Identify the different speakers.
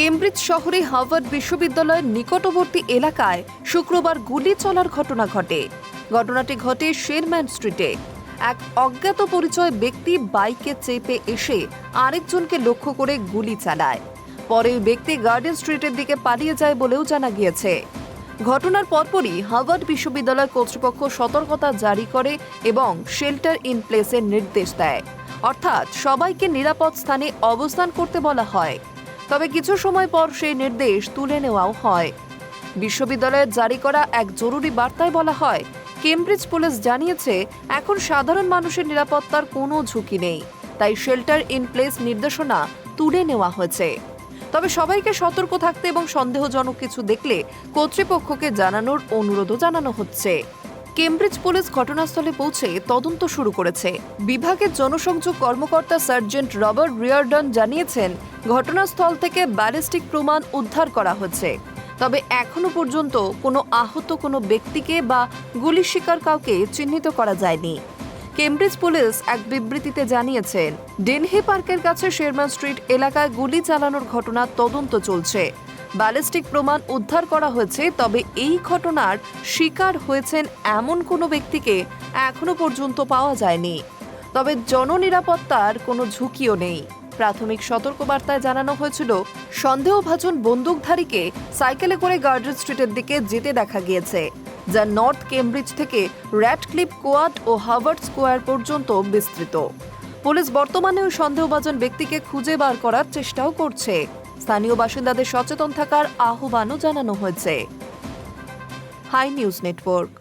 Speaker 1: Cambridge শহরে Harvard বিশ্ববিদ্যালয়ের নিকটবর্তী এলাকায় শুক্রবার গুলি চলার ঘটনা ঘটে। ঘটনাটি ঘটে শেরম্যান স্ট্রিটে। এক অজ্ঞাত পরিচয় ব্যক্তি বাইকে চেপে এসে আরেকজনকে লক্ষ্য করে গুলি চালায়। পরে ব্যক্তি গার্ডেন স্ট্রিটের দিকে পালিয়ে যায় বলেও জানা গিয়েছে। ঘটনার পরপরই হার্ভার্ড বিশ্ববিদ্যালয় কর্তৃপক্ষ সতর্কতা জারি করে এবং শেল্টার ইন প্লেসের নির্দেশ দেয়। অর্থাৎ সবাইকে নিরাপদ স্থানে অবস্থান করতে বলা হয়। তবে কিছু সময় পর সেই নির্দেশ তুলে নেওয়াও হয়। বিশ্ববিদ্যালয়ের জারি করা এক জরুরি বার্তায় বলা হয়, কেমব্রিজ পুলিশ জানিয়েছে, এখন সাধারণ মানুষের নিরাপত্তার কোনো ঝুঁকি নেই, তাই শেল্টার ইন প্লেস নির্দেশনা তুলে নেওয়া হয়েছে। তবে সবাইকে সতর্ক থাকতে এবং সন্দেহজনক কিছু দেখলে কর্তৃপক্ষকে জানানোর অনুরোধও জানানো হচ্ছে। কেমব্রিজ পুলিশ ঘটনাস্থলে পৌঁছে তদন্ত শুরু করেছে। বিভাগের জনসংযোগ কর্মকর্তা সার্জেন্ট রবার্ট রিয়ার্ডন জানিয়েছেন, ঘটনাস্থল থেকে ব্যালিস্টিক প্রমাণ উদ্ধার করা হয়েছে। তবে এখনও পর্যন্ত কোনো আহত কোনো ব্যক্তিকে বা গুলি শিকার কাউকে চিহ্নিত করা যায়নি। কেমব্রিজ পুলিশ এক বিবৃতিতে জানিয়েছেন ডেনহি পার্কের কাছে শেরমান স্ট্রিট এলাকায় গুলি চালানোর ঘটনার তদন্ত চলছে। ব্যালিস্টিক প্রমাণ উদ্ধার করা হয়েছে, তবে এই ঘটনার শিকার হয়েছেন এমন কোনো ব্যক্তিকে এখনও পর্যন্ত পাওয়া যায়নি। তবে জননিরাপত্তার কোনো ঝুঁকিও নেই। প্রাথমিক সতর্কবার্তায় জানানো হয়েছিল, সন্দেহভাজন বন্দুকধারীকে সাইকেলে করে গার্ডেন স্ট্রিটের দিকে যেতে দেখা গিয়েছে, যা নর্থ কেমব্রিজ থেকে র্যাডক্লিপ কোয়াড ও হার্ভার্ড স্কোয়ার পর্যন্ত বিস্তৃত। পুলিশ বর্তমানেও সন্দেহভাজন ব্যক্তিকে খুঁজে বার করার চেষ্টাও করছে। স্থানীয় বাসিন্দাদের সচেতন থাকার আহ্বানও জানানো হয়েছে। Hi news network.